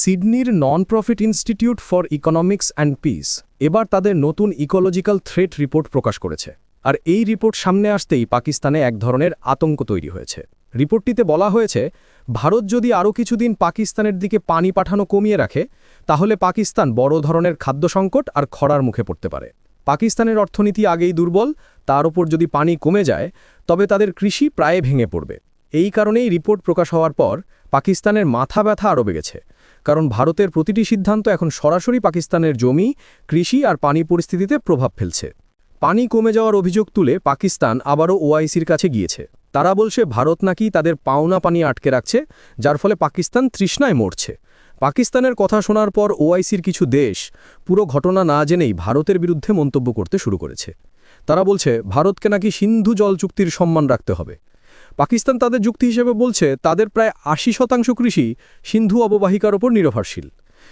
সিডনির non profit institute for economics and peace এবার তাদের নতুন ইকোলজিক্যাল থ্রেট রিপোর্ট প্রকাশ করেছে। আর এই রিপোর্ট সামনে আসতেই পাকিস্তানে এক ধরনের আতঙ্ক তৈরি হয়েছে। রিপোর্টটিতে বলা হয়েছে, ভারত যদি আরও কিছুদিন পাকিস্তানের দিকে পানি পাঠানো কমিয়ে রাখে, তাহলে পাকিস্তান বড় ধরনের খাদ্য সংকট আর খরার মুখে পড়তে পারে। পাকিস্তানের অর্থনীতি আগেই দুর্বল, তার ওপর যদি পানি কমে যায়, তবে তাদের কৃষি প্রায় ভেঙে পড়বে। এই কারণেই রিপোর্ট প্রকাশ হওয়ার পর পাকিস্তানের মাথা ব্যথা আরও বেগেছে কারণ ভারতের প্রতিটি সিদ্ধান্ত এখন সরাসরি পাকিস্তানের জমি, কৃষি আর পানি পরিস্থিতিতে প্রভাব ফেলছে। পানি কমে যাওয়ার অভিযোগ তুলে পাকিস্তান আবারও ওআইসির কাছে গিয়েছে। তারা বলছে, ভারত নাকি তাদের পাওনা পানি আটকে রাখছে, যার ফলে পাকিস্তান তৃষ্ণায় মরছে। পাকিস্তানের কথা শোনার পর ওআইসির কিছু দেশ পুরো ঘটনা না জেনেই ভারতের বিরুদ্ধে মন্তব্য করতে শুরু করেছে। তারা বলছে, ভারতকে নাকি সিন্ধু জল চুক্তির সম্মান রাখতে হবে। পাকিস্তান তাদের যুক্তি হিসেবে বলছে, তাদের প্রায় আশি শতাংশ কৃষি সিন্ধু অববাহিকার ওপর নির্ভরশীল।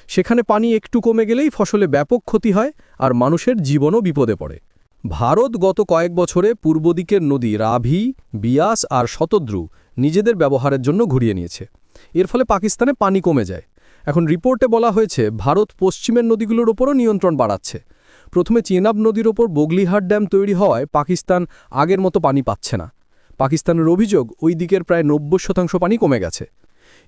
সেখানে পানি একটু কমে গেলেই ফসলে ব্যাপক ক্ষতি হয় আর মানুষের জীবনও বিপদে পড়ে। ভারত গত কয়েক বছরে পূর্ব দিকের নদী রাভি, বিয়াস আর শতদ্রু নিজেদের ব্যবহারের জন্য ঘুরিয়ে নিয়েছে। এর ফলে পাকিস্তানে পানি কমে যায়। এখন রিপোর্টে বলা হয়েছে, ভারত পশ্চিমের নদীগুলোর ওপরও নিয়ন্ত্রণ বাড়াচ্ছে। প্রথমে চেনাব নদীর ওপর বগলিহাট ড্যাম তৈরি হওয়ায় পাকিস্তান আগের মতো পানি পাচ্ছে না। পাকিস্তানের অভিযোগ ওই দিকের প্রায় নব্বই শতাংশ পানি কমে গেছে।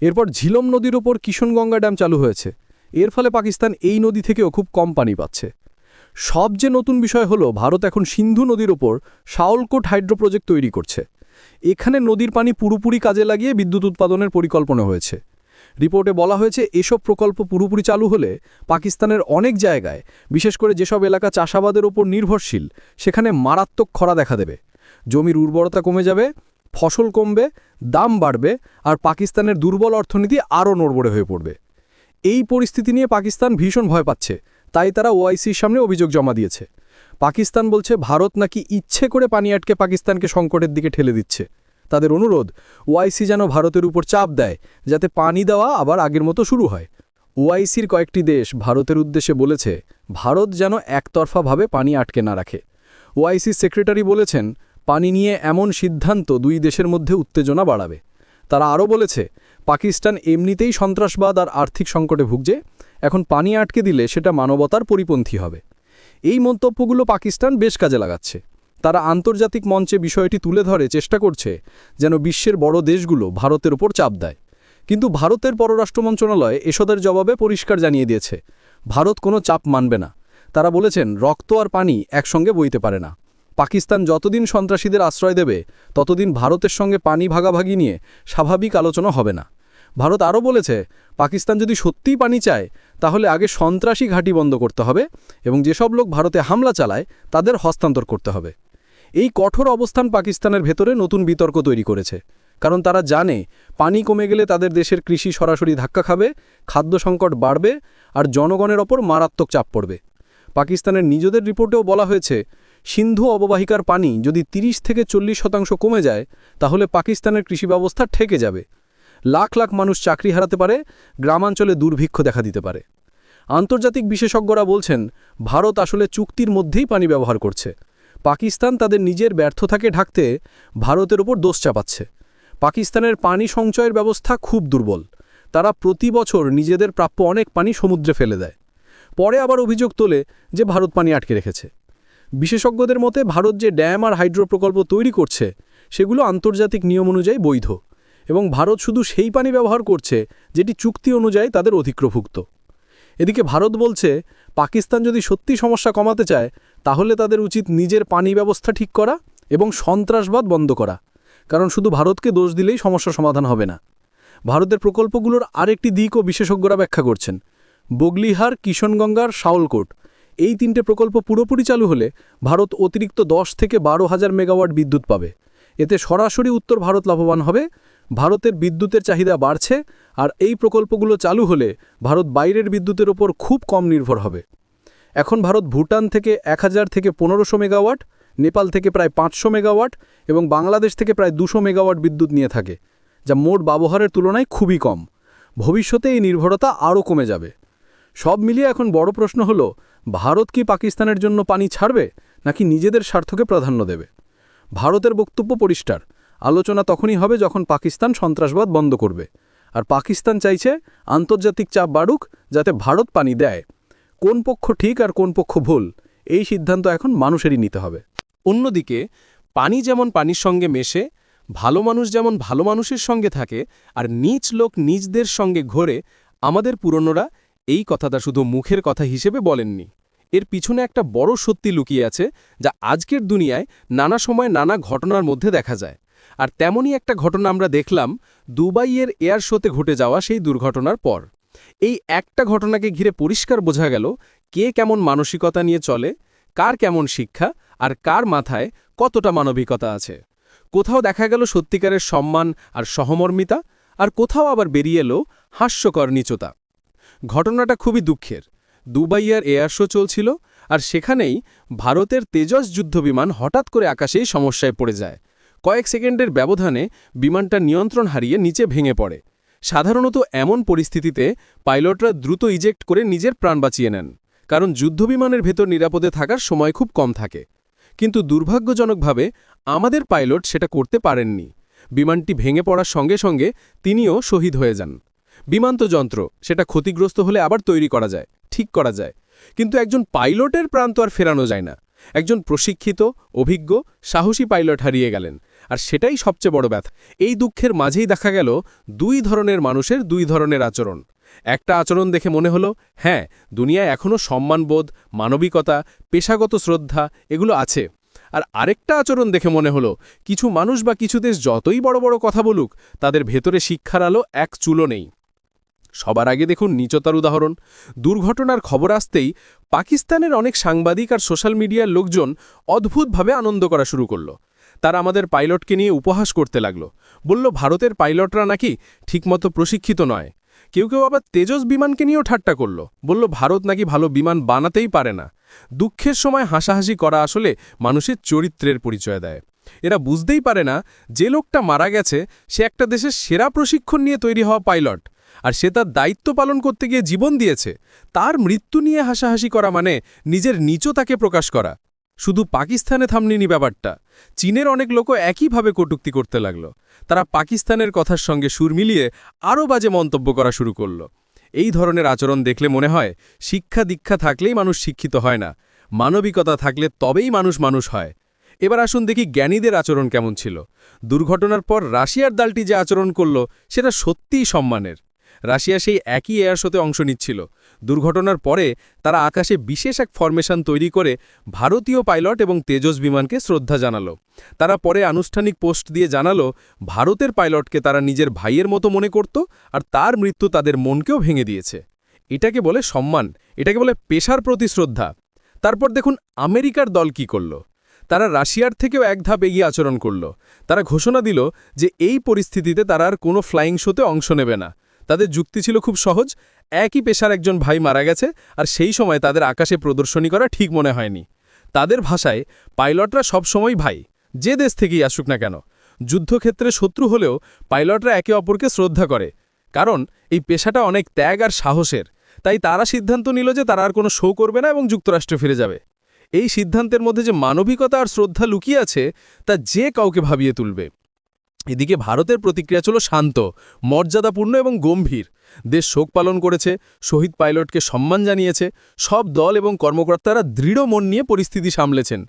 এরপর ঝিলম নদীর ওপর কিশনগঙ্গা ড্যাম চালু হয়েছে। এর ফলে পাকিস্তান এই নদী থেকেও খুব কম পানি পাচ্ছে। সবচেয়ে নতুন বিষয় হলো, ভারত এখন সিন্ধু নদীর ওপর শাওলকোট হাইড্রো প্রজেক্ট তৈরি করছে। এখানে নদীর পানি পুরোপুরি কাজে লাগিয়ে বিদ্যুৎ উৎপাদনের পরিকল্পনা হয়েছে। রিপোর্টে বলা হয়েছে, এসব প্রকল্প পুরোপুরি চালু হলে পাকিস্তানের অনেক জায়গায়, বিশেষ করে যেসব এলাকা চাষাবাদের ওপর নির্ভরশীল, সেখানে মারাত্মক খরা দেখা দেবে। জমির উর্বরতা কমে যাবে, ফসল কমবে, দাম বাড়বে আর পাকিস্তানের দুর্বল অর্থনীতি আরও নড়বড়ে হয়ে পড়বে। এই পরিস্থিতি নিয়ে পাকিস্তান ভীষণ ভয় পাচ্ছে, তাই তারা ওআইসির সামনে অভিযোগ জমা দিয়েছে। পাকিস্তান বলছে, ভারত নাকি ইচ্ছে করে পানি আটকে পাকিস্তানকে সংকটের দিকে ঠেলে দিচ্ছে। তাদের অনুরোধ, ওআইসি যেন ভারতের উপর চাপ দেয়, যাতে পানি দেওয়া আবার আগের মতো শুরু হয়। ওআইসির কয়েকটি দেশ ভারতের উদ্দেশ্যে বলেছে, ভারত যেন একতরফাভাবে পানি আটকে না রাখে। ওআইসির সেক্রেটারি বলেছেন পানি নিয়ে এমন সিদ্ধান্ত দুই দেশের মধ্যে উত্তেজনা বাড়াবে। তারা আরও বলেছে, পাকিস্তান এমনিতেই সন্ত্রাসবাদ আর আর্থিক সংকটে ভুগছে, এখন পানি আটকে দিলে সেটা মানবতার পরিপন্থী হবে। এই মন্তব্যগুলো পাকিস্তান বেশ কাজে লাগাচ্ছে। তারা আন্তর্জাতিক মঞ্চে বিষয়টি তুলে ধরে চেষ্টা করছে যেন বিশ্বের বড় দেশগুলো ভারতের ওপর চাপ দেয়। কিন্তু ভারতের পররাষ্ট্র মন্ত্রণালয় এসদের জবাবে পরিষ্কার জানিয়ে দিয়েছে, ভারত কোনো চাপ মানবে না। তারা বলেছেন, রক্ত আর পানি একসঙ্গে বইতে পারে না। পাকিস্তান যতদিন সন্ত্রাসীদের আশ্রয় দেবে, ততদিন ভারতের সঙ্গে পানি ভাগাভাগি নিয়ে স্বাভাবিক আলোচনা হবে না। ভারত আরও বলেছে, পাকিস্তান যদি সত্যিই পানি চায়, তাহলে আগে সন্ত্রাসী ঘাঁটি বন্ধ করতে হবে এবং যেসব লোক ভারতে হামলা চালায়, তাদের হস্তান্তর করতে হবে। এই কঠোর অবস্থান পাকিস্তানের ভেতরে নতুন বিতর্ক তৈরি করেছে, কারণ তারা জানে পানি কমে গেলে তাদের দেশের কৃষি সরাসরি ধাক্কা খাবে, খাদ্য সংকট বাড়বে আর জনগণের ওপর মারাত্মক চাপ পড়বে। পাকিস্তানের নিজেদের রিপোর্টেও বলা হয়েছে সিন্ধু অববাহিকার পানি যদি ৩০ থেকে চল্লিশ শতাংশ কমে যায়, তাহলে পাকিস্তানের কৃষি ব্যবস্থা ঠেকে যাবে। লাখ লাখ মানুষ চাকরি হারাতে পারে, গ্রামাঞ্চলে দুর্ভিক্ষ দেখা দিতে পারে। আন্তর্জাতিক বিশেষজ্ঞরা বলছেন, ভারত আসলে চুক্তির মধ্যেই পানি ব্যবহার করছে। পাকিস্তান তাদের নিজের ব্যর্থতাকে ঢাকতে ভারতের ওপর দোষ চাপাচ্ছে। পাকিস্তানের পানি সঞ্চয়ের ব্যবস্থা খুব দুর্বল। তারা প্রতি বছর নিজেদের প্রাপ্য অনেক পানি সমুদ্রে ফেলে দেয়। পরে আবার অভিযোগ তোলে যে ভারত পানি আটকে রেখেছে। বিশেষজ্ঞদের মতে, ভারত যে ড্যাম আর হাইড্রো প্রকল্প তৈরি করছে, সেগুলো আন্তর্জাতিক নিয়ম অনুযায়ী বৈধ এবং ভারত শুধু সেই পানি ব্যবহার করছে যেটি চুক্তি অনুযায়ী তাদের অধিক্রভুক্ত এদিকে ভারত বলছে, পাকিস্তান যদি সত্যি সমস্যা কমাতে চায়, তাহলে তাদের উচিত নিজের পানি ব্যবস্থা ঠিক করা এবং সন্ত্রাসবাদ বন্ধ করা, কারণ শুধু ভারতকে দোষ দিলেই সমস্যা সমাধান হবে না। ভারতের প্রকল্পগুলোর আরেকটি দিকও বিশেষজ্ঞরা ব্যাখ্যা করছেন। বগলিহার, কিশনগঙ্গার, শাওলকোট এই তিনটে প্রকল্প পুরোপুরি চালু হলে ভারত অতিরিক্ত দশ থেকে বারো হাজার মেগাওয়াট বিদ্যুৎ পাবে। এতে সরাসরি উত্তর ভারত লাভবান হবে, ভারতের বিদ্যুতের চাহিদা বাড়ছে, আর এই প্রকল্পগুলো চালু হলে ভারত বাইরের বিদ্যুতের ওপর খুব কম নির্ভর হবে। এখন ভারত ভুটান থেকে এক হাজার থেকে পনেরোশো মেগাওয়াট, নেপাল থেকে প্রায় পাঁচশো মেগাওয়াট এবং বাংলাদেশ থেকে প্রায় দুশো মেগাওয়াট বিদ্যুৎ নিয়ে থাকে, যা মোট ব্যবহারের তুলনায় খুবই কম। ভবিষ্যতে এই নির্ভরতা আরও কমে যাবে। সব মিলিয়ে এখন বড় প্রশ্ন হল, ভারত কি পাকিস্তানের জন্য পানি ছাড়বে, নাকি নিজেদের স্বার্থকে প্রাধান্য দেবে? ভারতের বক্তব্য পরিষ্কার। আলোচনা তখনই হবে যখন পাকিস্তান সন্ত্রাসবাদ বন্ধ করবে। আর পাকিস্তান চাইছে আন্তর্জাতিক চাপ বাড়ুক, যাতে ভারত পানি দেয়। কোন পক্ষ ঠিক আর কোন পক্ষ ভুল, এই সিদ্ধান্ত এখন মানুষেরই নিতে হবে। অন্যদিকে, পানি যেমন পানির সঙ্গে মেশে, ভালো মানুষ যেমন ভালো মানুষের সঙ্গে থাকে, আর নিচ লোক নিজদের সঙ্গে ঘোরে, আমাদের পুরনোরা এই কথাটা শুধু মুখের কথা হিসেবে বলেননি। এর পিছনে একটা বড় সত্যি লুকিয়ে আছে যা আজকের দুনিয়ায় নানা সময় নানা ঘটনার মধ্যে দেখা যায়। আর তেমনই একটা ঘটনা আমরা দেখলাম দুবাইয়ের এয়ার শোতে ঘটে যাওয়া সেই দুর্ঘটনার পর। এই একটা ঘটনাকে ঘিরে পরিষ্কার বোঝা গেল কে কেমন মানসিকতা নিয়ে চলে, কার কেমন শিক্ষা, আর কার মাথায় কতটা মানবিকতা আছে। কোথাও দেখা গেল সত্যিকারের সম্মান আর সহমর্মিতা, আর কোথাও আবার বেরিয়ে এলো হাস্যকর নিচতা। ঘটনাটা খুবই দুঃখের। দুবাইয়ার এয়ার শো চলছিল আর সেখানেই ভারতের তেজস যুদ্ধবিমান হঠাৎ করে আকাশেই সমস্যায় পড়ে যায়। কয়েক সেকেন্ডের ব্যবধানে বিমানটা নিয়ন্ত্রণ হারিয়ে নিচে ভেঙে পড়ে। সাধারণত এমন পরিস্থিতিতে পাইলটরা দ্রুত ইজেক্ট করে নিজের প্রাণ বাঁচিয়ে নেন, কারণ যুদ্ধবিমানের ভেতর নিরাপদে থাকার সময় খুব কম থাকে। কিন্তু দুর্ভাগ্যজনকভাবে আমাদের পাইলট সেটা করতে পারেননি। বিমানটি ভেঙে পড়ার সঙ্গে সঙ্গে তিনিও শহীদ হয়ে যান। বিমান তো যন্ত্র, সেটা ক্ষতিগ্রস্ত হলে আবার তৈরি করা যায়, ঠিক করা যায়। কিন্তু একজন পাইলটের প্রাণ তো আর ফেরানো যায় না। একজন প্রশিক্ষিত, অভিজ্ঞ, সাহসী পাইলট হারিয়ে গেলেন। আর সেটাই সবচেয়ে বড় ব্যথা। এই দুঃখের মাঝেই দেখা গেল দুই ধরনের মানুষের দুই ধরনের আচরণ। একটা আচরণ দেখে মনে হলো হ্যাঁ দুনিয়ায় এখনও সম্মানবোধ, মানবিকতা, পেশাগত শ্রদ্ধা এগুলো আছে। আর আরেকটা আচরণ দেখে মনে হলো, কিছু মানুষ বা কিছু দেশ যতই বড় বড় কথা বলুক, তাদের ভেতরে শিক্ষার আলো এক চুলো নেই। সবার আগে দেখুন নিচতার উদাহরণ। দুর্ঘটনার খবর আসতেই পাকিস্তানের অনেক সাংবাদিক আর সোশ্যাল মিডিয়ার লোকজন অদ্ভুতভাবে আনন্দ করা শুরু করল। তারা আমাদের পাইলটকে নিয়ে উপহাস করতে লাগল। বলল, ভারতের পাইলটরা নাকি ঠিকমতো প্রশিক্ষিত নয়। কেউ কেউ আবার তেজস বিমানকে নিয়েও ঠাট্টা করল। বলল, ভারত নাকি ভালো বিমান বানাতেই পারে না। দুঃখের সময় হাসাহাসি করা আসলে মানুষের চরিত্রের পরিচয় দেয়। এরা বুঝতেই পারে না, যে লোকটা মারা গেছে, সে একটা দেশের সেরা প্রশিক্ষণ নিয়ে তৈরি হওয়া পাইলট। আর সে তার দায়িত্ব পালন করতে গিয়ে জীবন দিয়েছে। তার মৃত্যু নিয়ে হাসাহাসি করা মানে নিজের নিচতাকে প্রকাশ করা। শুধু পাকিস্তানে থামনিনি ব্যাপারটা। চীনের অনেক লোকও একইভাবে কটুক্তি করতে লাগল। তারা পাকিস্তানের কথার সঙ্গে সুর মিলিয়ে আরও বাজে মন্তব্য করা শুরু করল। এই ধরনের আচরণ দেখলে মনে হয়, শিক্ষা দীক্ষা থাকলেই মানুষ শিক্ষিত হয় না। মানবিকতা থাকলে তবেই মানুষ মানুষ হয়। এবার আসুন দেখি জ্ঞানীদের আচরণ কেমন ছিল। দুর্ঘটনার পর রাশিয়ার দলটি যে আচরণ করল, সেটা সত্যিই সম্মানের। রাশিয়া সেই একই এয়ার শোতে অংশ নিচ্ছিল। দুর্ঘটনার পরে তারা আকাশে বিশেষ এক ফরমেশন তৈরি করে ভারতীয় পাইলট এবং তেজস বিমানকে শ্রদ্ধা জানালো। তারা পরে আনুষ্ঠানিক পোস্ট দিয়ে জানালো, ভারতের পাইলটকে তারা নিজের ভাইয়ের মতো মনে করত আর তার মৃত্যু তাদের মনকেও ভেঙে দিয়েছে। এটাকে বলে সম্মান, এটাকে বলে পেশার প্রতি শ্রদ্ধা। তারপর দেখুন আমেরিকার দল কি করল। তারা রাশিয়ার থেকেও এক ধাপ এগিয়ে আচরণ করল। তারা ঘোষণা দিল যে এই পরিস্থিতিতে তারা আর কোনো ফ্লাইং শোতে অংশ নেবে না। তাদের যুক্তি ছিল খুব সহজ, একই পেশার একজন ভাই মারা গেছে আর সেই সময় তাদের আকাশে প্রদর্শনী করা ঠিক মনে হয়নি। তাদের ভাষায় পাইলটরা সবসময় ভাই, যে দেশ থেকেই আসুক না কেন। যুদ্ধক্ষেত্রে শত্রু হলেও পাইলটরা একে অপরকে শ্রদ্ধা করে, কারণ এই পেশাটা অনেক ত্যাগ আর সাহসের। তাই তারা সিদ্ধান্ত নিল যে তারা আর কোনো শো করবে না এবং যুক্তরাষ্ট্রে ফিরে যাবে। এই সিদ্ধান্তের মধ্যে যে মানবিকতা আর শ্রদ্ধা লুকিয়ে আছে, তা যে কাউকে ভাবিয়ে তুলবে। এদিকে ভারতের প্রতিক্রিয়া ছিল শান্ত, মর্যাদাপূর্ণ এবং গম্ভীর। দেশ শোক পালন করেছে, শহীদ পাইলটকে সম্মান জানিয়েছে, সব দল এবং কর্মকর্তারা দৃঢ় মন নিয়ে পরিস্থিতি সামলেছেন।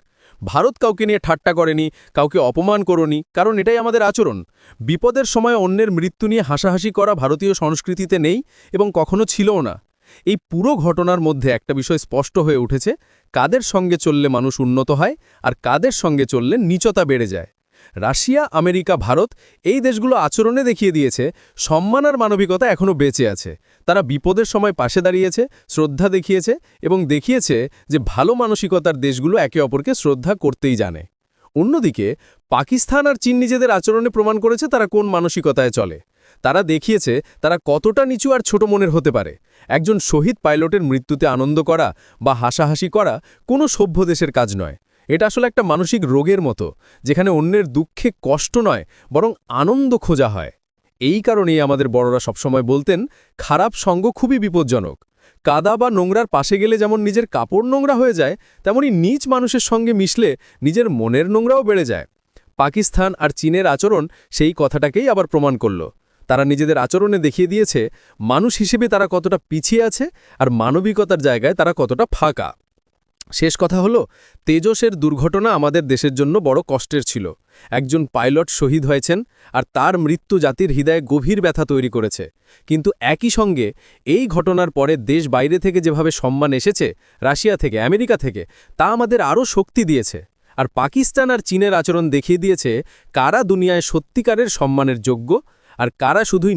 ভারত কাউকে নিয়ে ঠাট্টা করেনি, কাউকে অপমান করনি, কারণ এটাই আমাদের আচরণ। বিপদের সময় অন্যের মৃত্যু নিয়ে হাসাহাসি করা ভারতীয় সংস্কৃতিতে নেই এবং কখনো ছিলও না। এই পুরো ঘটনার মধ্যে একটা বিষয় স্পষ্ট হয়ে উঠেছে, কাদের সঙ্গে চললে মানুষ উন্নত হয়, আর কাদের সঙ্গে চললে নিচতা বেড়ে যায়। রাশিয়া, আমেরিকা, ভারত এই দেশগুলো আচরণে দেখিয়ে দিয়েছে, সম্মান আর মানবিকতা এখনও বেঁচে আছে। তারা বিপদের সময় পাশে দাঁড়িয়েছে, শ্রদ্ধা দেখিয়েছে এবং দেখিয়েছে যে ভালো মানসিকতার দেশগুলো একে অপরকে শ্রদ্ধা করতেই জানে। অন্যদিকে, পাকিস্তান আর চীন নিজেদের আচরণে প্রমাণ করেছে তারা কোন মানসিকতায় চলে। তারা দেখিয়েছে তারা কতটা নিচু আর ছোট মনের হতে পারে। একজন শহীদ পাইলটের মৃত্যুতে আনন্দ করা বা হাসাহাসি করা কোনো সভ্য দেশের কাজ নয়। এটা আসলে একটা মানসিক রোগের মতো, যেখানে অন্যের দুঃখে কষ্ট নয়, বরং আনন্দ খোঁজা হয়। এই কারণেই আমাদের বড়রা সবসময় বলতেন, খারাপ সঙ্গ খুবই বিপজ্জনক। কাদা বা নোংরার পাশে গেলে যেমন নিজের কাপড় নোংরা হয়ে যায়, তেমনি নিজ মানুষের সঙ্গে মিশলে নিজের মনের নোংরাও বেড়ে যায়। পাকিস্তান আর চীনের আচরণ সেই কথাটাকেই আবার প্রমাণ করল। তারা নিজেদের আচরণে দেখিয়ে দিয়েছে, মানুষ হিসেবে তারা কতটা পিছিয়ে আছে, আর মানবিকতার জায়গায় তারা কতটা ফাঁকা। শেষ কথা হলো, তেজসের দুর্ঘটনা আমাদের দেশের জন্য বড় কষ্টের ছিল। একজন পাইলট শহীদ হয়েছেন আর তার মৃত্যু জাতির হৃদয়ে গভীর ব্যথা তৈরি করেছে। কিন্তু একই সঙ্গে এই ঘটনার পরে দেশ বাইরে থেকে যেভাবে সম্মান এসেছে, রাশিয়া থেকে, আমেরিকা থেকে, তা আমাদের আরও শক্তি দিয়েছে। আর পাকিস্তান আর চীনের আচরণ দেখিয়ে দিয়েছে কারা দুনিয়ায় সত্যিকারের সম্মানের যোগ্য আর কারা শুধুই